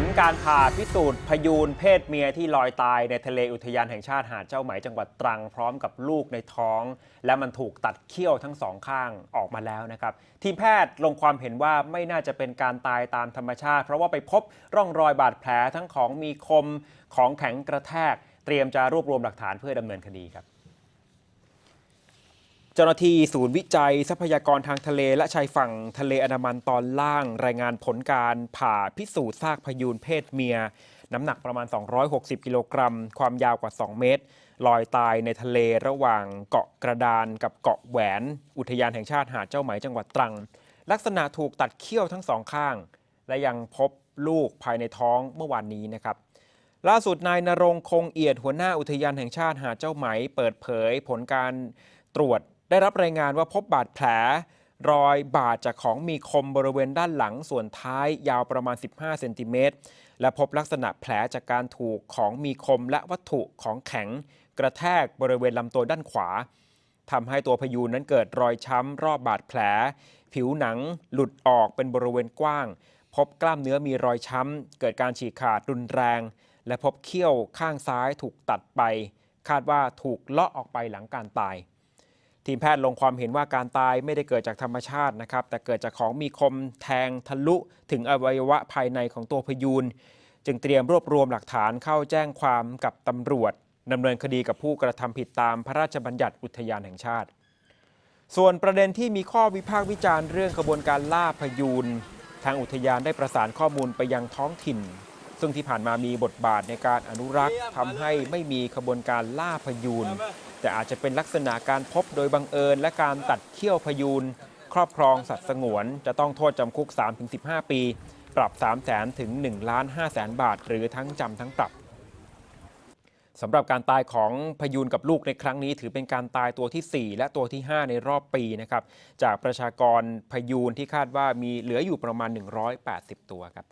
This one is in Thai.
ลการผ่าพิสูจน์พยูนเพศเมียที่ลอยตายในทะเลอุทยานแห่งชาติหาดเจ้าไหมจังหวัดตรังพร้อมกับลูกในท้อง และมันถูกตัดเขี้ยวทั้งสองข้างออกมาแล้วนะครับ ทีมแพทย์ลงความเห็นว่าไม่น่าจะเป็นการตายตามธรรมชาติ เพราะว่าไปพบร่องรอยบาดแผลทั้งของมีคมของแข็งกระแทก เตรียมจะรวบรวมหลักฐานเพื่อดำเนินคดีครับ เจ้าหน้าที่ศูนย์วิจัยทรัพยากรทางทะเลและชายฝั่งทะเลอันดามันตอนล่าง รายงานผลการผ่าพิสูจน์ซากพยูนเพศเมีย น้ำหนักประมาณ 260 กิโลกรัม ความยาวกว่า 2 เมตร ลอยตายในทะเลระหว่างเกาะกระดานกับเกาะแหวน อุทยานแห่งชาติหาดเจ้าไหมจังหวัดตรัง ลักษณะถูกตัดเขี้ยวทั้งสองข้าง และยังพบลูกภายในท้องเมื่อวานนี้นะครับล่าสุดนายนรงค์คงเอียดหัวหน้าอุทยานแห่งชาติหาดเจ้าไหม เปิดเผยผลการตรวจ ได้รับรายงานว่าพบบาดแผล รอยบาดจากของมีคมบริเวณด้านหลังส่วนท้ายยาวประมาณ 15 เซนติเมตร และพบลักษณะแผลจากการถูกของมีคมและวัตถุของแข็ง กระแทกบริเวณลำตัวด้านขวาทำให้ตัวพยูนนั้นเกิดรอยช้ำรอบบาดแผล ผิวหนังหลุดออกเป็นบริเวณกว้าง พบกล้ามเนื้อมีรอยช้ำ เกิดการฉีกขาดรุนแรง และพบเขี้ยวข้างซ้ายถูกตัดไป คาดว่าถูกเลาะออกไปหลังการตาย ทีมแพทย์ลงความเห็นว่าการตายไม่ได้เกิดจากธรรมชาตินะครับ แต่เกิดจากของมีคมแทงทะลุถึงอวัยวะภายในของตัวพยูน จึงเตรียมรวบรวมหลักฐานเข้าแจ้งความกับตำรวจดำเนินคดีกับผู้กระทำผิดตามพระราชบัญญัติอุทยานแห่งชาติ ส่วนประเด็นที่มีข้อวิพากษ์วิจารณ์เรื่องกระบวนการล่าพยูน ทางอุทยานได้ประสานข้อมูลไปยังท้องถิ่น ซึ่งที่ผ่านมามีบทบาทในการอนุรักษ์ทำให้ไม่มีขบวนการล่าพยูน แต่อาจจะเป็นลักษณะการพบโดยบังเอิญ และการตัดเขี้ยวพยูนครอบครองสัตว์สงวน จะต้องโทษจำคุก 3-15 ปี ปรับ 3 0 0แสนถึง1ล้าน5แสนบาท หรือทั้งจำทั้งปรับสำหรับการตายของพยูนกับลูกในครั้งนี้ ถือเป็นการตายตัวที่ 4 และตัวที่ 5 ในรอบปีนะครับจากประชากรพยูนที่คาดว่ามีเหลืออยู่ประมาณ 180 ตัวครับ